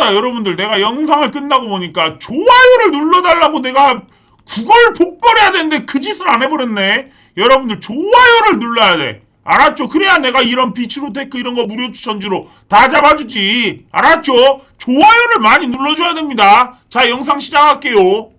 아따 여러분들 내가 영상을 끝나고 보니까 좋아요를 눌러달라고 내가 그걸 복걸해야 되는데 그 짓을 안 해버렸네. 여러분들 좋아요를 눌러야 돼. 알았죠? 그래야 내가 이런 비치로 테크 이런 거 무료 추천주로 다 잡아주지. 알았죠? 좋아요를 많이 눌러줘야 됩니다. 자 영상 시작할게요.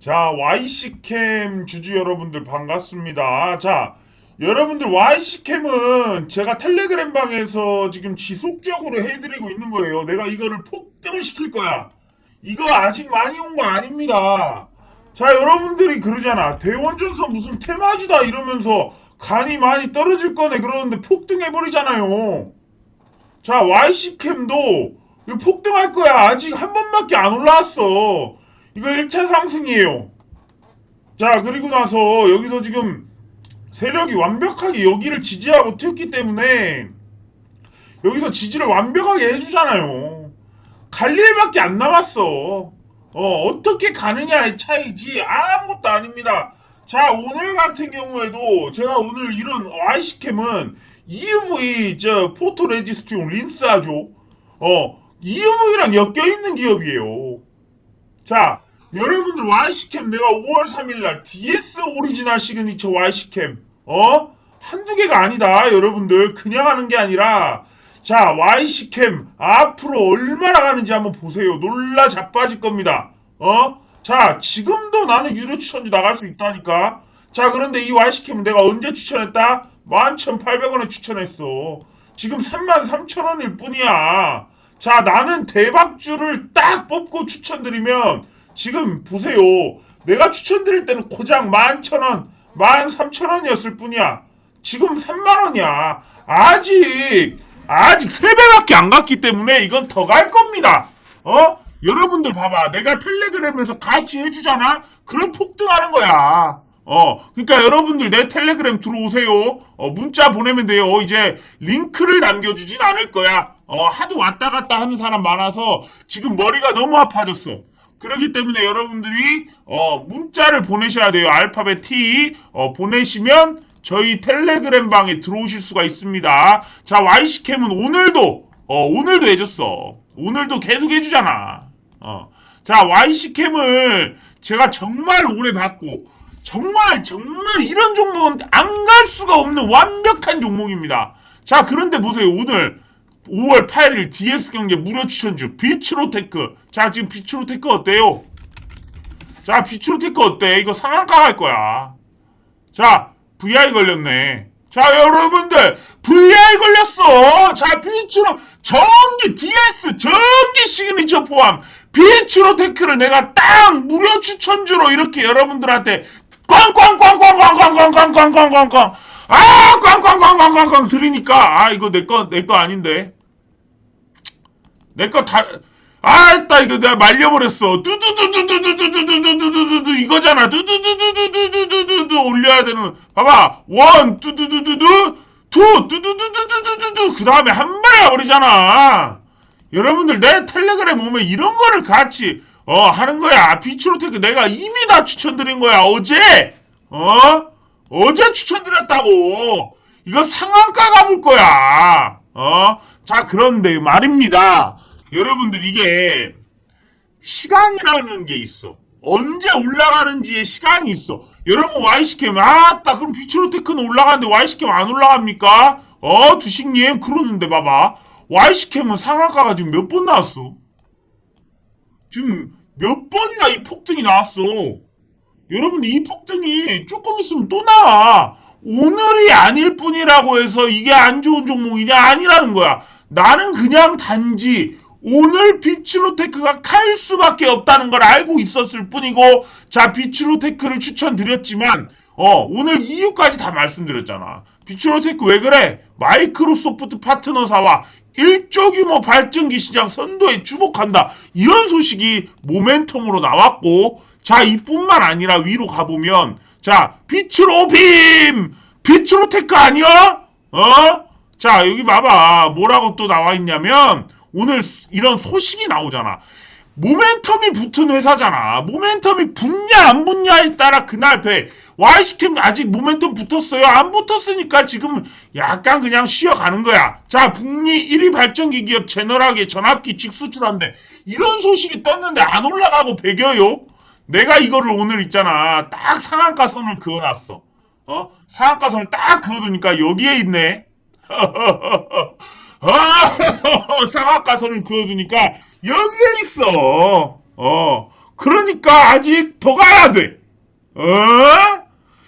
자 YC캠 주주 여러분들 반갑습니다. 자 여러분들 YC캠은 제가 텔레그램 방에서 지금 지속적으로 해드리고 있는 거예요. 내가 이거를 폭등을 시킬 거야. 이거 아직 많이 온 거 아닙니다. 자 여러분들이 그러잖아. 대원전선 무슨 테마주다 이러면서 간이 많이 떨어질 거네 그러는데 폭등해버리잖아요. 자 YC캠도 폭등할 거야. 아직 한 번밖에 안 올라왔어. 이거 1차 상승이에요. 자 그리고 나서 여기서 지금 세력이 완벽하게 여기를 지지하고 튀었기 때문에 여기서 지지를 완벽하게 해주잖아요. 갈 일밖에 안 남았어. 어, 어떻게 가느냐의 차이지 아무것도 아닙니다. 자, 오늘 같은 경우에도 제가 오늘 이런 YC캠은 EUV 저 포토 레지스트용 린스하죠. 어, EUV랑 엮여 있는 기업이에요. 자, 여러분들 YC캠 내가 5월 3일 날 DS 오리지널 시그니처 YC캠 어? 한두 개가 아니다 여러분들 그냥 하는 게 아니라 자 YC캠 앞으로 얼마나 가는지 한번 보세요 놀라 자빠질 겁니다 어? 자 지금도 나는 유료 추천주 나갈 수 있다니까 자 그런데 이 YC캠은 내가 언제 추천했다? 11,800원에 추천했어 지금 33,000원일 뿐이야 자 나는 대박주를 딱 뽑고 추천드리면 지금 보세요. 내가 추천드릴 때는 고작 11,000원, 13,000원이었을 뿐이야. 지금 3만원이야. 아직, 아직 3배밖에 안 갔기 때문에 이건 더 갈 겁니다. 어? 여러분들 봐봐. 내가 텔레그램에서 같이 해주잖아? 그럼 폭등하는 거야. 어, 그러니까 여러분들 내 텔레그램 들어오세요. 어, 문자 보내면 돼요. 이제 링크를 남겨주진 않을 거야. 어, 하도 왔다 갔다 하는 사람 많아서 지금 머리가 너무 아파졌어. 그렇기 때문에 여러분들이 어, 문자를 보내셔야 돼요. 알파벳 T 어, 보내시면 저희 텔레그램 방에 들어오실 수가 있습니다. 자, YC캠은 오늘도 어, 오늘도 해줬어. 오늘도 계속 해주잖아. 어. 자, YC캠을 제가 정말 오래 봤고 정말 정말 이런 종목은 안 갈 수가 없는 완벽한 종목입니다. 자, 그런데 보세요. 오늘 5월 8일 DS 경제 무료 추천주 비츠로테크. 자, 지금 비츠로테크 어때요? 자, 비츠로테크 어때? 이거 상한가 갈 거야. 자, VI 걸렸네. 자, 여러분들, VI 걸렸어. 자, 비츠로, 전기 DS, 전기 시그니처 포함, 비츠로테크를 내가 딱 무료 추천주로 이렇게 여러분들한테 꽝꽝꽝꽝꽝꽝꽝꽝꽝꽝꽝 아, 꽝꽝꽝꽝꽝꽝 들으니까, 아, 이거 내 거, 내 거 아닌데. 내 거 다, 아따, 이거 내가 말려버렸어. 뚜두두두두두두두두두두두 이거잖아. 뚜두두두두두두두두 올려야 되는, 봐봐. 원, 뚜두두두두, 투, 뚜두두두두두두 그 다음에 한 번에 가버리잖아. 여러분들 내 텔레그램 오면 이런 거를 같이, 어, 하는 거야. 비추로테크 내가 이미 다 추천드린 거야. 어제! 어? 어제 추천드렸다고. 이거 상한가 가볼 거야. 어? 자, 그런데 말입니다. 여러분들 이게 시간이라는 게 있어. 언제 올라가는지에 시간이 있어. 여러분 YC캠 아따 그럼 비치로테크는 올라가는데 YC캠 안 올라갑니까? 어 두식님 그러는데 봐봐 YC캠은 상한가가 지금 몇 번 나왔어? 지금 몇 번이나 이 폭등이 나왔어. 여러분 이 폭등이 조금 있으면 또 나와. 오늘이 아닐 뿐이라고 해서 이게 안 좋은 종목이냐 아니라는 거야. 나는 그냥 단지 오늘 비츠로테크가 칼 수밖에 없다는 걸 알고 있었을 뿐이고 자 비츠로테크를 추천드렸지만 어 오늘 이유까지 다 말씀드렸잖아. 비츠로테크 왜 그래? 마이크로소프트 파트너사와 1조 규모 발전기 시장 선도에 주목한다. 이런 소식이 모멘텀으로 나왔고 자 이뿐만 아니라 위로 가보면 자 비츠로빔 비츠로테크 아니야? 어? 자 여기 봐봐 뭐라고 또 나와 있냐면 오늘 이런 소식이 나오잖아 모멘텀이 붙은 회사잖아. 모멘텀이 붙냐 안 붙냐에 따라 그날 돼. Y시캠 아직 모멘텀 붙었어요. 안 붙었으니까 지금 약간 그냥 쉬어가는 거야. 자, 북미 1위 발전기 기업 제너럴하게 전압기 직수출한데 이런 소식이 떴는데 안 올라가고 배겨요? 내가 이거를 오늘 있잖아. 딱 상한가선을 그어놨어. 어? 상한가선을 딱 그어두니까 여기에 있네. 아, 상한가선을 그어두니까 여기에 있어. 어. 그러니까 아직 더 가야 돼. 어?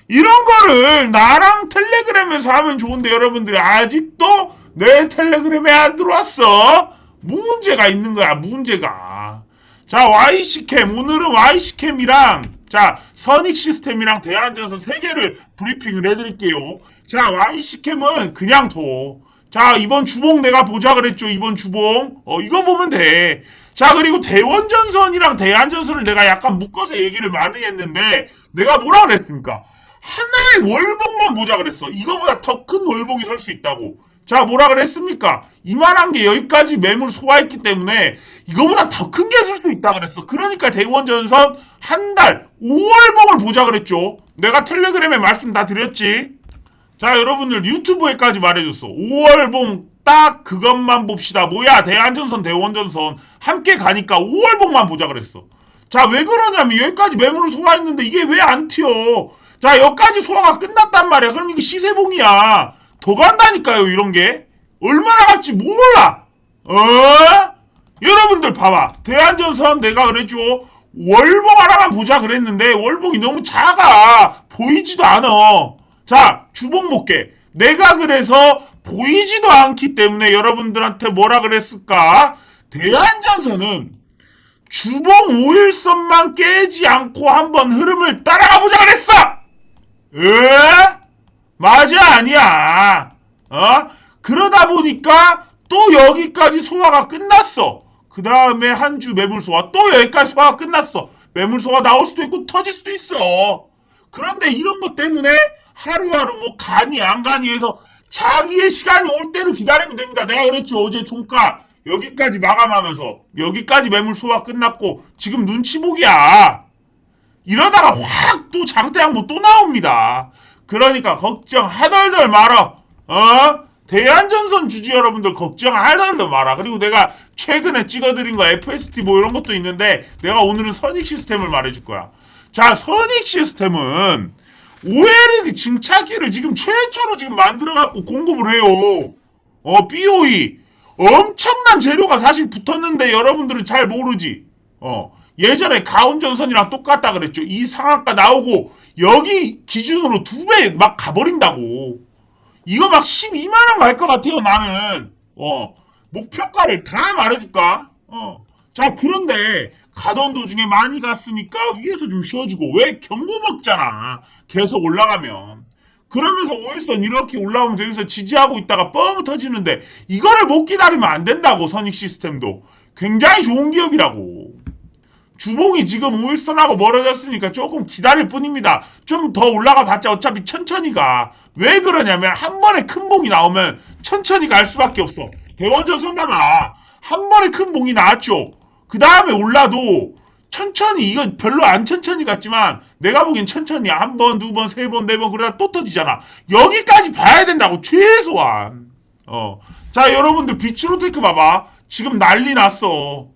이런 거를 나랑 텔레그램에서 하면 좋은데 여러분들이 아직도 내 텔레그램에 안 들어왔어. 문제가 있는 거야, 문제가. 자, YC캠. 오늘은 YC캠이랑, 자, 선익 시스템이랑 대한전선 세 개를 브리핑을 해드릴게요. 자, YC캠은 그냥 둬. 자, 이번 주봉 내가 보자 그랬죠, 이번 주봉. 어, 이거 보면 돼. 자, 그리고 대원전선이랑 대한전선을 내가 약간 묶어서 얘기를 많이 했는데, 내가 뭐라 그랬습니까? 하나의 월봉만 보자 그랬어. 이거보다 더 큰 월봉이 설 수 있다고. 자, 뭐라 그랬습니까? 이만한 게 여기까지 매물 소화했기 때문에 이거보다 더 큰게설수 있다 그랬어. 그러니까 대원전선 한 달 5월봉을 보자 그랬죠. 내가 텔레그램에 말씀 다 드렸지. 자, 여러분들 유튜브에까지 말해줬어. 5월봉 딱 그것만 봅시다. 뭐야, 대한전선, 대원전선 함께 가니까 5월봉만 보자 그랬어. 자, 왜 그러냐면 여기까지 매물을 소화했는데 이게 왜 안 튀어? 자, 여기까지 소화가 끝났단 말이야. 그럼 이게 시세봉이야. 더 간다니까요, 이런 게. 얼마나 갈지 몰라. 어? 여러분들 봐봐. 대한전선 내가 그랬죠. 월봉 하나만 보자 그랬는데 월봉이 너무 작아. 보이지도 않아. 자, 주봉 볼게. 내가 그래서 보이지도 않기 때문에 여러분들한테 뭐라 그랬을까? 대한전선은 주봉 5일선만 깨지 않고 한번 흐름을 따라가 보자 그랬어! 에? 맞아, 아니야. 어? 그러다 보니까 또 여기까지 소화가 끝났어. 그 다음에 한 주 매물 소화, 또 여기까지 소화가 끝났어. 매물 소화 나올 수도 있고 터질 수도 있어. 그런데 이런 것 때문에 하루하루 뭐 가니 안 가니 해서 자기의 시간이 올 때를 기다리면 됩니다. 내가 그랬죠. 어제 종가 여기까지 마감하면서 여기까지 매물 소화 끝났고 지금 눈치 보기야. 이러다가 확 또 장대양 뭐또 나옵니다. 그러니까 걱정 하덜덜 말아. 어? 대한전선 주주 여러분들 걱정 하덜덜 말아. 그리고 내가 최근에 찍어드린 거 FST 뭐 이런 것도 있는데 내가 오늘은 선익 시스템을 말해줄 거야. 자, 선익 시스템은 OLED 증차기를 지금 최초로 지금 만들어갖고 공급을 해요. 어, BOE. 엄청난 재료가 사실 붙었는데 여러분들은 잘 모르지. 어, 예전에 가온전선이랑 똑같다 그랬죠. 이 상한가 나오고 여기 기준으로 두 배 막 가버린다고. 이거 막 12만원 갈 것 같아요, 나는. 어, 목표가를 다 말해줄까? 어. 자, 그런데 가던 도중에 많이 갔으니까 위에서 좀 쉬어주고. 왜 경고 먹잖아. 계속 올라가면. 그러면서 오일선 이렇게 올라오면서 여기서 지지하고 있다가 뻥 터지는데 이거를 못 기다리면 안 된다고 선익 시스템도. 굉장히 좋은 기업이라고. 주봉이 지금 오일선하고 멀어졌으니까 조금 기다릴 뿐입니다. 좀 더 올라가 봤자 어차피 천천히 가왜 그러냐면 한 번에 큰 봉이 나오면 천천히 갈 수밖에 없어. 대원전선 봐봐 한 번에 큰 봉이 나왔죠. 그 다음에 올라도 천천히 이건 별로 안 천천히 갔지만 내가 보기엔 천천히 한 번, 두 번, 세 번, 네 번 그러다 또 터지잖아. 여기까지 봐야 된다고 최소한. 어. 자, 여러분들 비츠로테크 봐봐. 지금 난리 났어.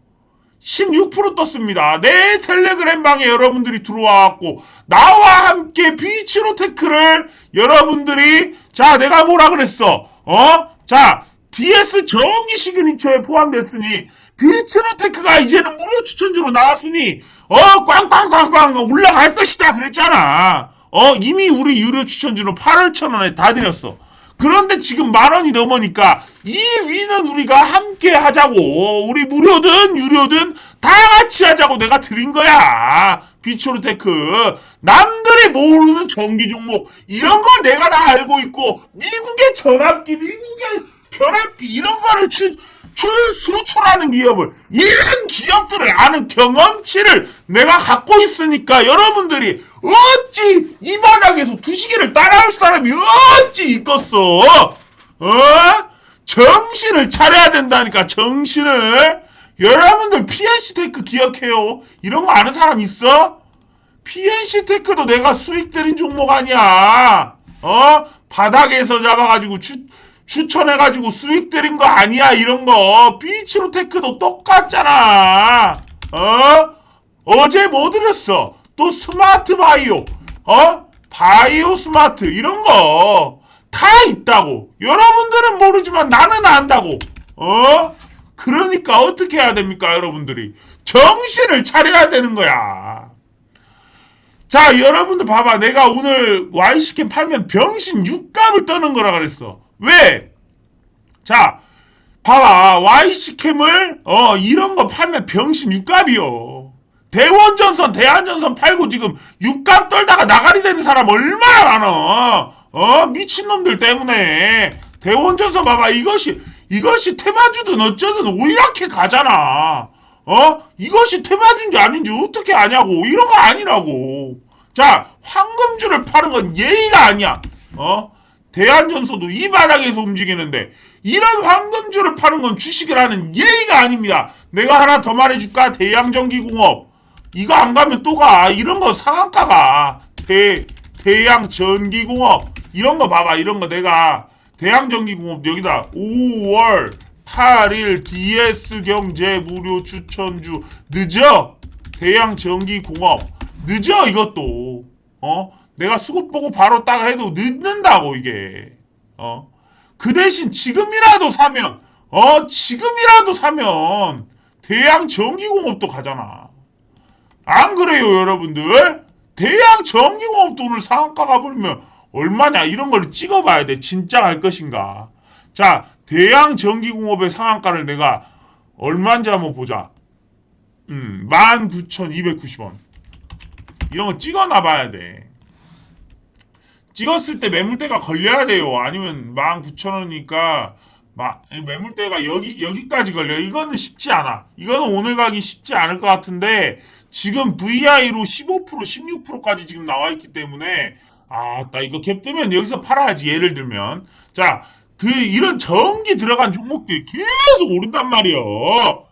16% 떴습니다. 내 텔레그램 방에 여러분들이 들어와갖고 나와 함께 비츠로테크를 여러분들이 자 내가 뭐라 그랬어? 어? 자 DS 정기 시그니처에 포함됐으니 비츠로테크가 이제는 무료 추천주로 나왔으니 어 꽝꽝꽝꽝 올라갈 것이다 그랬잖아. 어 이미 우리 유료 추천주로 8월 천 원에 다 드렸어. 그런데 지금 만 원이 넘으니까 이 위는 우리가 함께 하자고 우리 무료든 유료든 다 같이 하자고 내가 드린 거야 비초르테크 남들이 모르는 전기 종목 이런 걸 내가 다 알고 있고 미국의 전압기 미국의 변압기 이런 거를 출, 출 수출하는 기업을 이런 기업들을 아는 경험치를 내가 갖고 있으니까 여러분들이 어찌 이 바닥에서 두시개를 따라올 사람이 어찌 있겠어 어? 정신을 차려야 된다니까 정신을 여러분들 PNC 테크 기억해요? 이런 거 아는 사람 있어? PNC 테크도 내가 수익 들인 종목 아니야. 어? 바닥에서 잡아가지고 추, 추천해가지고 수익 들인 거 아니야, 이런 거. 비치로 테크도 똑같잖아. 어? 어제 뭐 들었어? 또 스마트 바이오. 어? 바이오 스마트. 이런 거. 다 있다고. 여러분들은 모르지만 나는 안다고. 어? 그러니까 어떻게 해야 됩니까, 여러분들이? 정신을 차려야 되는 거야. 자, 여러분들 봐봐. 내가 오늘 Y스캔 팔면 병신 6값을 떠는 거라 그랬어. 왜? 자, 봐봐. Y스캠을, 어, 이런 거 팔면 병신 6값이요. 대원전선, 대한전선 팔고 지금 6값 떨다가 나가리 되는 사람 얼마나 많아. 어, 미친놈들 때문에. 대원전선 봐봐. 이것이, 이것이 테마주든 어쩌든 오이렇게 가잖아. 어? 이것이 테마주인지 아닌지 어떻게 아냐고. 이런 거 아니라고. 자, 황금주를 파는 건 예의가 아니야. 어? 대한전서도 이 바닥에서 움직이는데 이런 황금주를 파는 건 주식을 하는 예의가 아닙니다. 내가 하나 더 말해줄까? 대양전기공업 이거 안 가면 또 가. 이런 거 상한가가 대 대양전기공업 이런 거 봐봐. 이런 거 내가 대양전기공업 여기다 5월 8일 DS경제 무료 추천주 늦어 대양전기공업 늦어 이것도 어 내가 수급 보고 바로 딱 해도 늦는다고 이게. 어? 그 대신 지금이라도 사면 어? 지금이라도 사면 대양 전기공업도 가잖아. 안 그래요 여러분들? 대양 전기공업도 오늘 상한가 가버리면 얼마냐? 이런 걸 찍어봐야 돼. 진짜 갈 것인가. 자 대양 전기공업의 상한가를 내가 얼마인지 한번 보자. 음 19,290원. 이런 거 찍어놔 봐야 돼. 찍었을 때 매물대가 걸려야 돼요. 아니면 19,000원이니까 막 매물대가 여기 여기까지 걸려. 이거는 쉽지 않아. 이거는 오늘 가기 쉽지 않을 것 같은데 지금 VI로 15% 16%까지 지금 나와 있기 때문에 아, 나 이거 갭 뜨면 여기서 팔아야지. 예를 들면 자, 그 이런 전기 들어간 종목들이 계속 오른단 말이요. 어?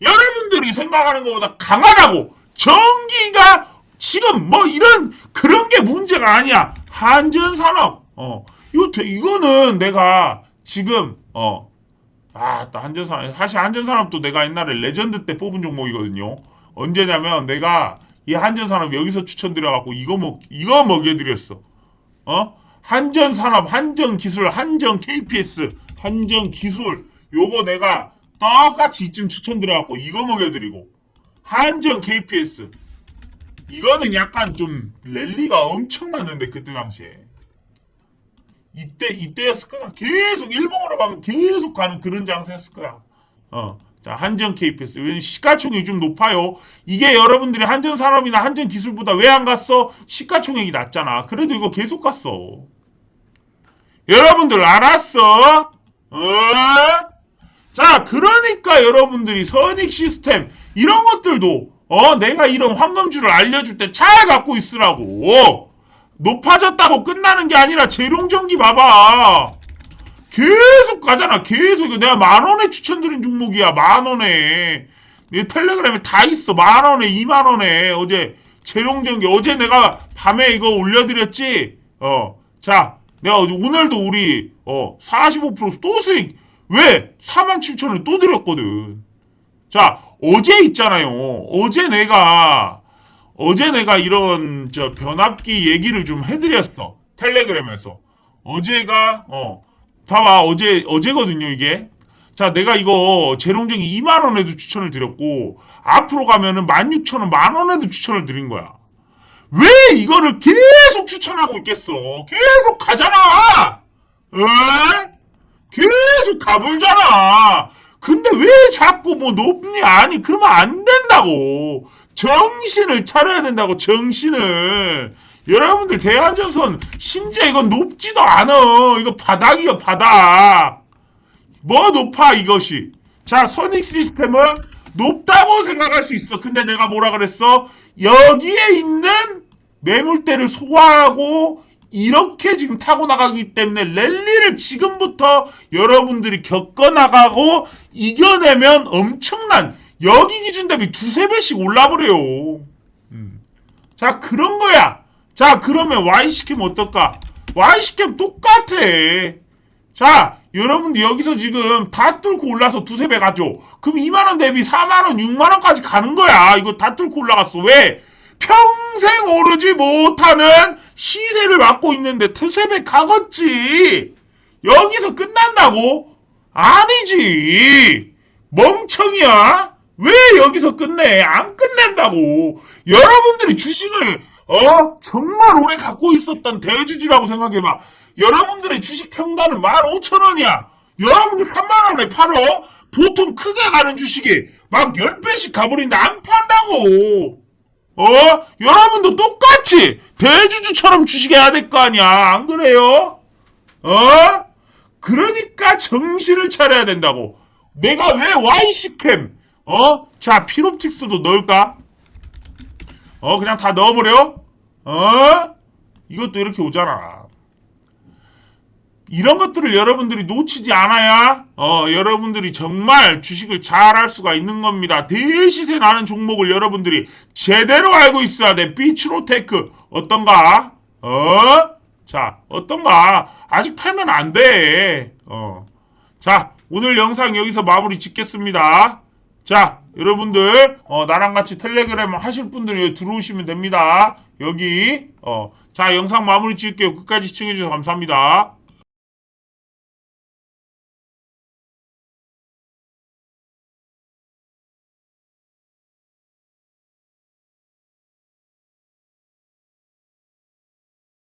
여러분들이 생각하는 것보다 강하다고. 전기가 지금 뭐 이런 그런 게 문제가 아니야. 한전산업. 어. 이거 되- 이거는 내가 지금 어. 아, 또 한전산업. 사실 한전산업도 내가 옛날에 레전드 때 뽑은 종목이거든요. 언제냐면 내가 이 한전산업 여기서 추천드려갖고 이거 먹 이거 먹여드렸어. 어? 한전산업, 한전기술, 한전 KPS, 한전기술 요거 내가 똑같이 이쯤 추천드려갖고 이거 먹여드리고 한전 KPS 이거는 약간 좀 랠리가 엄청났는데 그때 당시에 이때 이때였을 거야 계속 일봉으로 가면 계속 가는 그런 장세였을 거야 어. 자, 한전 KPS. 왜냐면 시가총액이 좀 높아요. 이게 여러분들이 한전 산업이나 한전 기술보다 왜 안 갔어? 시가총액이 낮잖아. 그래도 이거 계속 갔어. 여러분들 알았어? 어? 자, 그러니까 여러분들이 선익 시스템 이런 것들도 어 내가 이런 황금줄을 알려줄 때 잘 갖고 있으라고. 높아졌다고 끝나는 게 아니라 재롱전기 봐봐. 계속 가잖아. 계속 이거 내가 만 원에 추천드린 종목이야. 만 원에. 내 텔레그램에 다 있어. 만 원에, 이만 원에. 어제 재롱전기 어제 내가 밤에 이거 올려드렸지. 어. 자, 내가 오늘도 우리 어 45%또 수익. 왜? 47,000원 또 드렸거든. 자, 어제 있잖아요. 어제 내가 어제 내가 이런 저 변압기 얘기를 좀 해드렸어. 텔레그램에서. 어제가 어 봐봐 어제 어제거든요 이게. 자 내가 이거 재롱정이 2만 원에도 추천을 드렸고 앞으로 가면은 16,000원 만 원에도 추천을 드린 거야. 왜 이거를 계속 추천하고 있겠어? 계속 가잖아. 에? 계속 가불잖아. 근데 왜 자꾸 뭐 높니? 아니, 그러면 안 된다고. 정신을 차려야 된다고, 정신을. 여러분들, 대한전선, 심지어 이건 높지도 않아. 이거 바닥이야, 바닥. 뭐 높아, 이것이. 자, 선익 시스템은 높다고 생각할 수 있어. 근데 내가 뭐라 그랬어? 여기에 있는 매물대를 소화하고 이렇게 지금 타고 나가기 때문에 랠리를 지금부터 여러분들이 겪어 나가고 이겨내면 엄청난 여기 기준 대비 두세 배씩 올라버려요. 음. 자, 그런 거야. 자, 그러면 Y 시키면 어떨까? Y 시키면 똑같아. 자, 여러분들 여기서 지금 다 뚫고 올라서 두세 배 가죠. 그럼 2만원 대비 4만원, 6만원까지 가는 거야. 이거 다 뚫고 올라갔어. 왜? 평 생 오르지 못하는 시세를 맡고 있는데 배 가겠지. 여기서 끝난다고? 아니지. 멍청이야. 왜 여기서 끝내? 안 끝낸다고. 여러분들이 주식을 어 정말 오래 갖고 있었던 대주주라고 생각해봐. 여러분들의 주식 평단은 15,000원이야. 여러분들 3만원에 팔어. 보통 크게 가는 주식이 막 10배씩 가버리는데 안 판다고. 어? 여러분도 똑같이 대주주처럼 주식해야 될 거 아니야. 안 그래요? 어? 그러니까 정신을 차려야 된다고. 내가 왜 Y시캠, 어? 자, 피롭틱스도 넣을까? 어, 그냥 다 넣어버려? 어? 이것도 이렇게 오잖아. 이런 것들을 여러분들이 놓치지 않아야, 어, 여러분들이 정말 주식을 잘 할 수가 있는 겁니다. 대시세 나는 종목을 여러분들이 제대로 알고 있어야 돼. 비추로테크. 어떤가? 어? 자, 어떤가? 아직 팔면 안 돼. 어. 자, 오늘 영상 여기서 마무리 짓겠습니다. 자, 여러분들, 어, 나랑 같이 텔레그램 하실 분들이 들어오시면 됩니다. 여기, 어, 자, 영상 마무리 짓게요. 끝까지 시청해 주셔서 감사합니다.